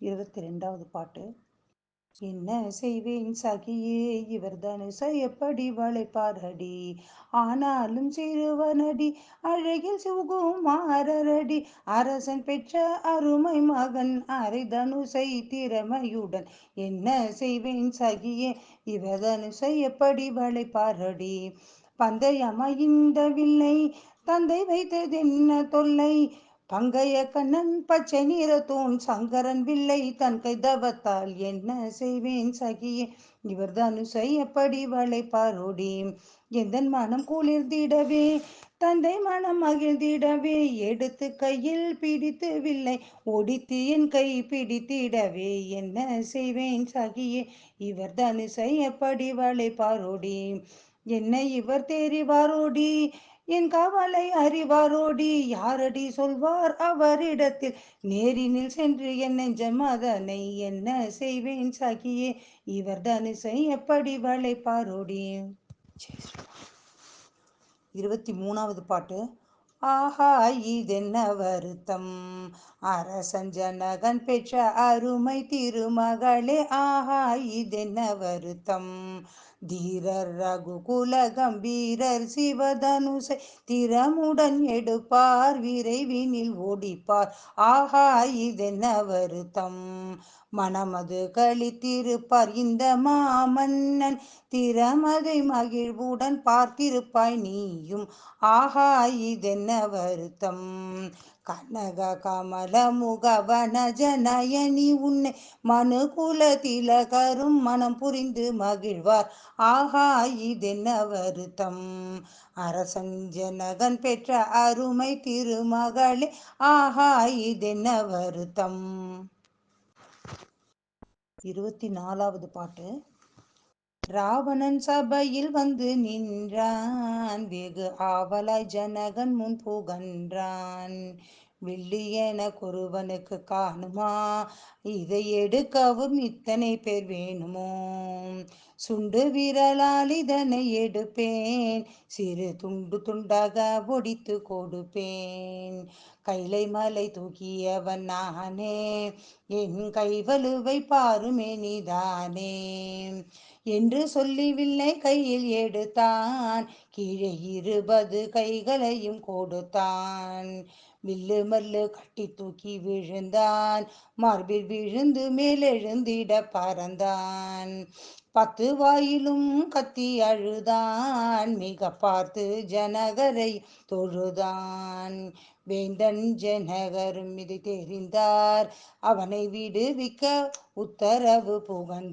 இருபத்தி ரெண்டாவது பாட்டு. என்ன செய்வேன் சகியே இவர் தனுசை வளைப்பாரடி? ஆனாலும் சிறுவனடி அழகில் சுகுமாரரடி அரசன் பெற்ற அருமை மகன் அரை தனுசை திறமையுடன். என்ன செய்வேன் சகியே இவர் தனுசை வளைப்பாரடி? வளைப்பாரடி பந்தயமைந்த வில்லை தந்தை வைத்ததென்ன தொல்லை? பங்கைய கண்ணன் பச்சை நிறத்தோன் சங்கரன் வில்லை தன் கைதவத்தால் என்ன செய்வேன் சகியே? இவர் தனுசை எப்படி வளைப்பாரோடி? எந்தன் மனம் குளிர்ந்திடவே? தந்தை மனம் மகிழ்ந்திடவே? எடுத்து கையில் பிடித்து வில்லை ஒடித்து என் கை பிடித்திடவே? என்ன செய்வேன் சகியே? இவர் தனுசை எப்படி வளைப்பாரோடி? என்னை இவர் தெரிவாரோடி என் கவலை அறிவாரோடி யாரடி சொல்வார் அவரிடத்தில்? நேரினில் சென்று என் நெஞ்சம் அதனை என்ன செய்வேன் சகியே? இவர் தனுசை எப்படி வளைப்பாரோடி? இருபத்தி மூணாவது பாட்டு. ஆஹா இதென்ன வருத்தம். அரசன் ஜனகன் பெற்ற அருமை திருமகளே. ஆஹா இதென்ன வருத்தம். தீரர் ரகுகுல கம்பீரர் சிவதனுசை திறமுடன் எடுப்பார் விரைவினில் ஓடிப்பார். ஆஹா இதென்ன வருத்தம் மனமது கழித்திருப்பார் இந்த மாமன்னன். திறமதை மகிழ்வுடன் பார்த்திருப்பாய் நீயும். ஆஹா இதென்ன வருத்தம் கனக கமல முகவன ஜனயனி உன்னை மனுகுல திலகரும் மனம் புரிந்து மகிழ்வார். ஆஹா இதென்ன வருத்தம். அரசன் ஜனகன் பெற்ற அருமை திருமகளே ஆஹா இதென்ன வருத்தம். இருபத்தி நாலாவது பாட்டு. ராவணன் சபையில் வந்து நின்றான். வெகு ஆவலாய் ஜனகன் முன் புகன்றான். வெள்ளியென குருவனுக்கு காணுமா? இதை எடுக்கவும் இத்தனை பேர் வேணுமோ? சுண்டு விரலால் இதனை எடுப்பேன். சிறு துண்டு துண்டாக ஒடித்து கொடுப்பேன். கைலை மலை தூக்கியவன் நானே என் கைவலுவை பாருமே நீதானே. என்று சொல்லிவில்லை கையில் எடுத்தான். கீழே இருபது கைகளையும் கொடுத்தான். வில்லு மல்லு கட்டி தூக்கி விழுந்தான். மார்பில் விழுந்து மேலெழுந்திட பறந்தான். பத்து வாயிலும் கத்தி அழுதான் மிக பார்த்து ஜனகரை தொழுதான். வேந்தன் ஜனகரும் இது தெரிந்தார். அவனை விடுவிக்க உத்தரவு புகன்